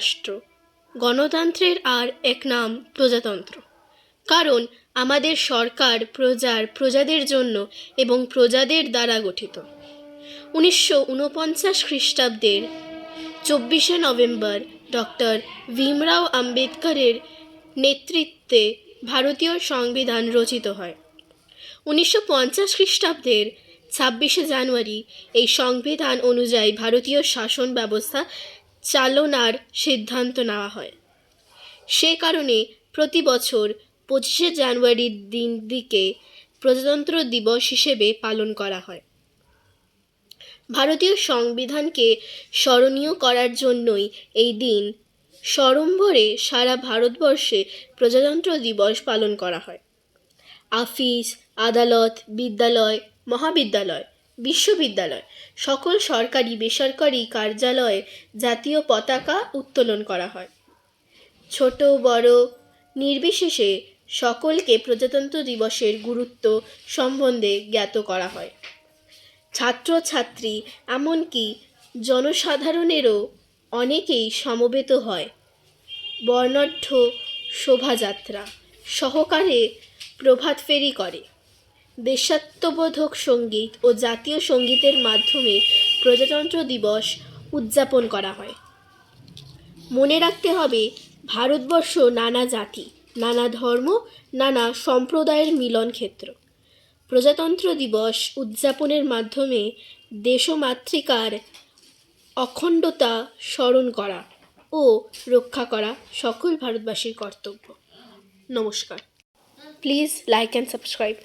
রাষ্ট্র গণতন্ত্রের আর এক নাম প্রজাতন্ত্র। কারণ আমাদের সরকার প্রজার প্রজাদের জন্য এবং প্রজাদের দ্বারা গঠিত। উনিশশো উনপঞ্চাশ খ্রিস্টাব্দের চব্বিশে নভেম্বর ডক্টর ভীমরাও আম্বেদকরের নেতৃত্বে ভারতীয় সংবিধান রচিত হয়। উনিশশো পঞ্চাশ খ্রিস্টাব্দের ছাব্বিশে জানুয়ারি এই সংবিধান অনুযায়ী ভারতীয় শাসন ব্যবস্থা চালনার সিদ্ধান্ত নেওয়া হয়। সে কারণে প্রতি বছর পঁচিশে জানুয়ারির দিন দিকে প্রজাতন্ত্র দিবস হিসেবে পালন করা হয়। ভারতীয় সংবিধানকে স্মরণীয় করার জন্যই এই দিন সড়ম্বরে সারা ভারতবর্ষে প্রজাতন্ত্র দিবস পালন করা হয়। আফিস, আদালত, বিদ্যালয়, মহাবিদ্যালয় বিশ্ববিদ্যালয়। সকল সরকারি, বেসরকারি কার্যালয়ে জাতীয় পতাকা উত্তোলন করা হয়। ছোট, বড়, নির্বিশেষে সকলকে প্রজাতন্ত্র দিবসের গুরুত্ব সম্বন্ধে জ্ঞাত করা হয়। ছাত্রছাত্রী, এমনকি জনসাধারণেরও অনেকেই সমবেত হয়। বর্ণাঢ্য শোভাযাত্রা, সহকারে প্রভাত ফেরি করে। দেশাত্মবোধক সংগীত ও জাতীয় সঙ্গীতের মাধ্যমে প্রজাতন্ত্র দিবস উদযাপন করা হয়। মনে রাখতে হবে, ভারতবর্ষ নানা জাতি, নানা ধর্ম, নানা সম্প্রদায়ের মিলন ক্ষেত্র। প্রজাতন্ত্র দিবস উদযাপনের মাধ্যমে দেশমাতৃকার অখণ্ডতা স্মরণ করা ও রক্ষা করা সকল ভারতবাসীর কর্তব্য। নমস্কার। Please like and subscribe